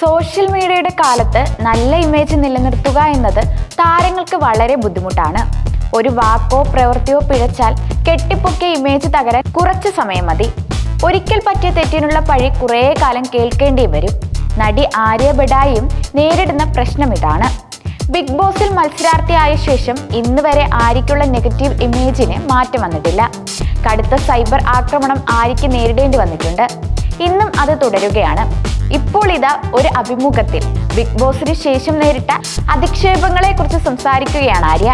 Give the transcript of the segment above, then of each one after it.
Social മീഡിയയുടെ കാലത്ത് നല്ല ഇമേജ് നിലനിർത്തുക എന്നത് താരങ്ങൾക്ക് വളരെ ബുദ്ധിമുട്ടാണ്. ഒരു വാക്കോ പ്രവൃത്തിയോ പിഴച്ചാൽ കെട്ടിപ്പൊക്കിയ ഇമേജ് തകരാൻ കുറച്ച് സമയം മതി. ഒരിക്കൽ പറ്റിയ തെറ്റിനുള്ള പഴി കുറേ കാലം കേൾക്കേണ്ടി വരും. നടി ആര്യ ബെഡായും നേരിടുന്ന പ്രശ്നം ഇതാണ്. ബിഗ് ബോസിൽ മത്സരാർത്ഥിയായ ശേഷം ഇന്ന് വരെ ആര്യയ്ക്കുള്ള നെഗറ്റീവ് ഇമേജിന് മാറ്റം വന്നിട്ടില്ല. കടുത്ത സൈബർ ആക്രമണം ആര്യയ്ക്ക് നേരിടേണ്ടി വന്നിട്ടുണ്ട്. ഇന്നും അത് തുടരുകയാണ്. ഇപ്പോൾ ഇതാ ഒരു അഭിമുഖത്തിൽ. ബിഗ് ബോസിന് ശേഷം നേരിട്ട അധിക്ഷേപങ്ങളെ കുറിച്ച് സംസാരിക്കുകയാണ് ആര്യ.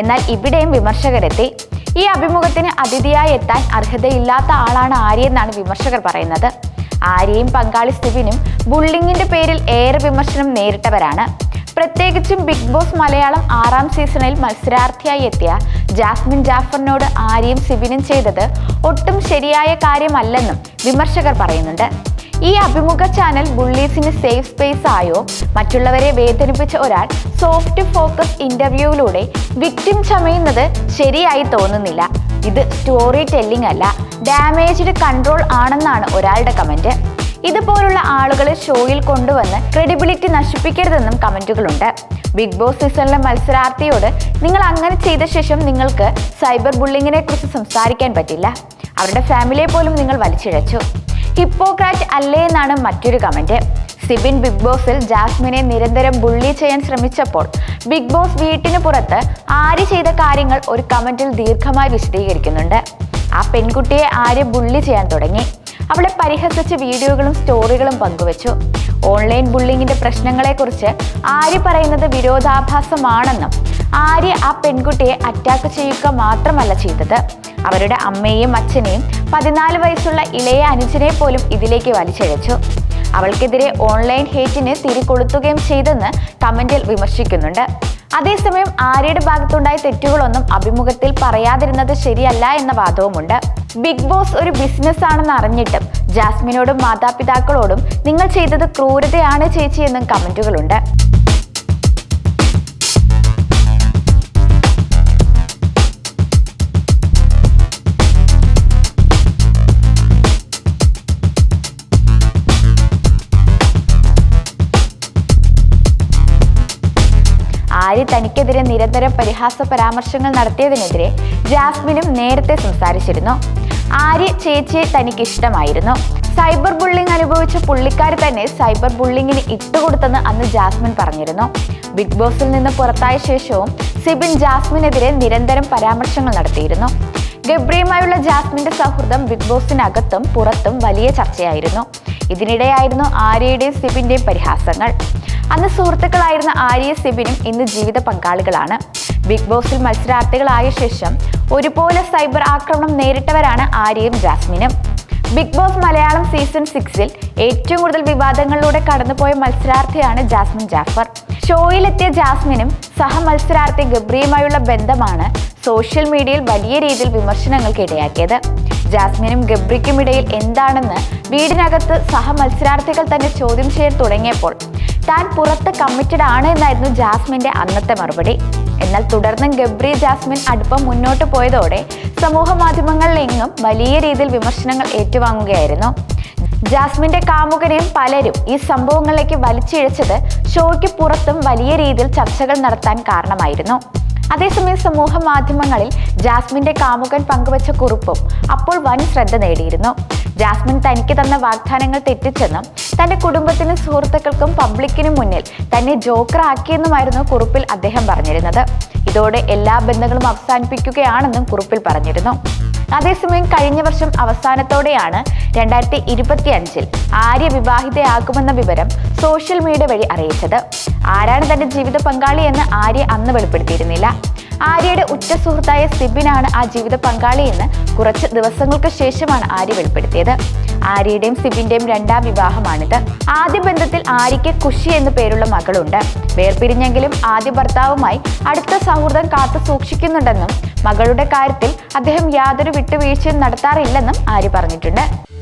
എന്നാൽ ഇവിടെയും വിമർശകരെത്തി. ഈ അഭിമുഖത്തിന് അതിഥിയായി എത്താൻ അർഹതയില്ലാത്ത ആളാണ് ആര്യ എന്നാണ് വിമർശകർ പറയുന്നത്. ആര്യയും പങ്കാളി സ്റ്റിവിനും ബുള്ളിങ്ങിന്റെ പേരിൽ ഏറെ വിമർശനം നേരിട്ടവരാണ്. പ്രത്യേകിച്ചും ബിഗ് ബോസ് മലയാളം ആറാം സീസണിൽ മത്സരാർത്ഥിയായി എത്തിയ ജാസ്മിൻ ജാഫറിനോട് ആര്യയും സിബിനും ചെയ്തത് ഒട്ടും ശരിയായ കാര്യമല്ലെന്നും വിമർശകർ പറയുന്നുണ്ട്. ഈ അഭിമുഖ ചാനൽ ബുള്ളീസിന് സേഫ് സ്പേസ് ആയോ? മറ്റുള്ളവരെ വേദനിപ്പിച്ച ഒരാൾ സോഫ്റ്റ് ഫോക്കസ് ഇന്റർവ്യൂവിലൂടെ വിക്ടിം ചമയുന്നത് ശരിയായി തോന്നുന്നില്ല. ഇത് സ്റ്റോറി ടെല്ലിംഗ് അല്ല ഡാമേജ്ഡ് കൺട്രോൾ ആണെന്നാണ് ഒരാളുടെ കമന്റ് ഇതുപോലുള്ള ആളുകളെ ഷോയിൽ കൊണ്ടുവന്ന് ക്രെഡിബിലിറ്റി നശിപ്പിക്കരുതെന്നും കമന്റുകളുണ്ട്. ബിഗ് ബോസ് സീസണിലെ മത്സരാർത്ഥിയോട് നിങ്ങൾ അങ്ങനെ ചെയ്ത ശേഷം നിങ്ങൾക്ക് സൈബർ ബുള്ളിങ്ങിനെ കുറിച്ച് സംസാരിക്കാൻ പറ്റില്ല. അവരുടെ ഫാമിലിയെ പോലും നിങ്ങൾ വലിച്ചിഴച്ചു. ഹിപ്പോക്രാറ്റ് അല്ലേ എന്നാണ് മറ്റൊരു കമന്റ് സിബിൻ ബിഗ് ബോസിൽ ജാസ്മിനെ നിരന്തരം ബുള്ളി ചെയ്യാൻ ശ്രമിച്ചപ്പോൾ ബിഗ് ബോസ് വീട്ടിന് പുറത്ത് ആര് ചെയ്ത കാര്യങ്ങൾ ഒരു കമന്റിൽ ദീർഘമായി വിശദീകരിക്കുന്നുണ്ട്. ആ പെൺകുട്ടിയെ ആര് ബുള്ളി ചെയ്യാൻ തുടങ്ങി? അവളെ പരിഹസിച്ച് വീഡിയോകളും സ്റ്റോറികളും പങ്കുവച്ചു. ഓൺലൈൻ ബുള്ളിങ്ങിന്റെ പ്രശ്നങ്ങളെക്കുറിച്ച് ആര്യ പറയുന്നത് വിരോധാഭാസമാണെന്നും ആര്യ ആ പെൺകുട്ടിയെ അറ്റാക്ക് ചെയ്യുക മാത്രമല്ല ചെയ്തത്. അവരുടെ അമ്മയെയും അച്ഛനെയും പതിനാല് വയസ്സുള്ള ഇളയ അനുജനെ പോലും ഇതിലേക്ക് വലിച്ചിഴച്ചു. അവൾക്കെതിരെ ഓൺലൈൻ ഹേറ്റിന് തിരികൊളുത്തുകയും ചെയ്തെന്ന് കമന്റിൽ വിമർശിക്കുന്നുണ്ട്. അതേസമയം ആര്യയുടെ ഭാഗത്തുണ്ടായ തെറ്റുകളൊന്നും അഭിമുഖത്തിൽ പറയാതിരുന്നത് ശരിയല്ല എന്ന വാദവുമുണ്ട്. ബിഗ് ബോസ് ഒരു ബിസിനസ് ആണെന്ന് അറിഞ്ഞിട്ടും ജാസ്മിനോടും മാതാപിതാക്കളോടും നിങ്ങൾ ചെയ്തത് ക്രൂരതയാണ് ചേച്ചി എന്നും കമന്റുകളുണ്ട്. ആര്യ തനിക്കെതിരെ നിരന്തരം പരിഹാസ പരാമർശങ്ങൾ നടത്തിയതിനെതിരെ ജാസ്മിനും നേരത്തെ സംസാരിച്ചിരുന്നു. ആര്യ ചേച്ചിയെ തനിക്ക് ഇഷ്ടമായിരുന്നു സൈബർ ബുള്ളിംഗ് അനുഭവിച്ച പുള്ളിക്കാരി തന്നെ സൈബർ ബുള്ളിങ്ങിന് ഇട്ടുകൊടുത്തെന്ന് അന്ന് ജാസ്മിൻ പറഞ്ഞിരുന്നു. ബിഗ് ബോസിൽ നിന്ന് പുറത്തായ ശേഷവും സിബിൻ ജാസ്മിനെതിരെ നിരന്തരം പരാമർശങ്ങൾ നടത്തിയിരുന്നു. ഗബ്രിയുമായുള്ള ജാസ്മിന്റെ സൗഹൃദം ബിഗ് ബോസിനകത്തും പുറത്തും വലിയ ചർച്ചയായിരുന്നു. ഇതിനിടെയായിരുന്നു ആര്യയുടെയും സിബിന്റെയും പരിഹാസങ്ങൾ. അന്ന് സുഹൃത്തുക്കളായിരുന്ന ആര്യ സിബിനും ഇന്ന് ജീവിത പങ്കാളികളാണ്. ബിഗ് ബോസിൽ മത്സരാർത്ഥികളായ ശേഷം ഒരുപോലെ സൈബർ ആക്രമണം നേരിട്ടവരാണ് ആര്യയും ജാസ്മിനും. ബിഗ് ബോസ് മലയാളം സീസൺ സിക്സിൽ ഏറ്റവും കൂടുതൽ വിവാദങ്ങളിലൂടെ കടന്നുപോയ മത്സരാർത്ഥിയാണ് ജാസ്മിൻ ജാഫർ. ഷോയിലെത്തിയ ജാസ്മിനും സഹ മത്സരാർത്ഥി ഗബ്രിയുമായുള്ള ബന്ധമാണ് സോഷ്യൽ മീഡിയയിൽ വലിയ രീതിയിൽ വിമർശനങ്ങൾക്ക് ഇടയാക്കിയത്. ജാസ്മിനും ഗബ്രിക്കും ഇടയിൽ എന്താണെന്ന് വീടിനകത്ത് സഹമത്സരാർത്ഥികൾ തന്നെ ചോദ്യം ചെയ്യാൻ തുടങ്ങിയപ്പോൾ താൻ പുറത്ത് കമ്മിറ്റഡ് ആണ് എന്നായിരുന്നു ജാസ്മിന്റെ അന്നത്തെ മറുപടി. എന്നാൽ തുടർന്നും ഗബ്രി ജാസ്മിൻ അടുപ്പം മുന്നോട്ട് പോയതോടെ സമൂഹ മാധ്യമങ്ങളിലെങ്ങും വലിയ രീതിയിൽ വിമർശനങ്ങൾ ഏറ്റുവാങ്ങുകയായിരുന്നു. ജാസ്മിന്റെ കാമുകനെയും പലരും ഈ സംഭവങ്ങളിലേക്ക് വലിച്ചിഴച്ചത് ഷോയ്ക്ക് പുറത്തും വലിയ രീതിയിൽ ചർച്ചകൾ നടത്താൻ കാരണമായിരുന്നു. അതേസമയം സമൂഹ മാധ്യമങ്ങളിൽ ജാസ്മിന്റെ കാമുകൻ പങ്കുവച്ച കുറിപ്പും അപ്പോൾ വൻ ശ്രദ്ധ നേടിയിരുന്നു. ജാസ്മിൻ തനിക്ക് തന്ന വാഗ്ദാനങ്ങൾ തെറ്റിച്ചെന്നും തന്റെ കുടുംബത്തിനും സുഹൃത്തുക്കൾക്കും പബ്ലിക്കിനും മുന്നിൽ തന്നെ ജോക്കറാക്കിയെന്നുമായിരുന്നു കുറിപ്പിൽ അദ്ദേഹം പറഞ്ഞിരുന്നത്. ഇതോടെ എല്ലാ ബന്ധങ്ങളും അവസാനിപ്പിക്കുകയാണെന്നും കുറിപ്പിൽ പറഞ്ഞിരുന്നു. അതേസമയം കഴിഞ്ഞ വർഷം അവസാനത്തോടെയാണ് രണ്ടായിരത്തി ഇരുപത്തിയഞ്ചിൽ ആര്യ വിവാഹിതയാകുമെന്ന വിവരം സോഷ്യൽ മീഡിയ വഴി അറിയിച്ചത്. ആരാണ് തന്റെ ജീവിത പങ്കാളി എന്ന് ആര്യ അന്ന് വെളിപ്പെടുത്തിയിരുന്നില്ല. ആര്യയുടെ ഉറ്റ സുഹൃത്തായ സിബിനാണ് ആ ജീവിത പങ്കാളിയെന്ന് കുറച്ച് ദിവസങ്ങൾക്ക് ശേഷമാണ് ആര്യ വെളിപ്പെടുത്തിയത്. ആര്യയുടെയും സിബിന്റെയും രണ്ടാം വിവാഹമാണിത്. ആദ്യ ബന്ധത്തിൽ ആര്യയ്ക്ക് കുഷി എന്നു പേരുള്ള മകളുണ്ട്. വേർപിരിഞ്ഞെങ്കിലും ആദ്യ ഭർത്താവുമായി അടുത്ത സൗഹൃദം കാത്തു സൂക്ഷിക്കുന്നുണ്ടെന്നും മകളുടെ കാര്യത്തിൽ അദ്ദേഹം യാതൊരു വിട്ടുവീഴ്ചയും നടത്താറില്ലെന്നും ആര്യ പറഞ്ഞിട്ടുണ്ട്.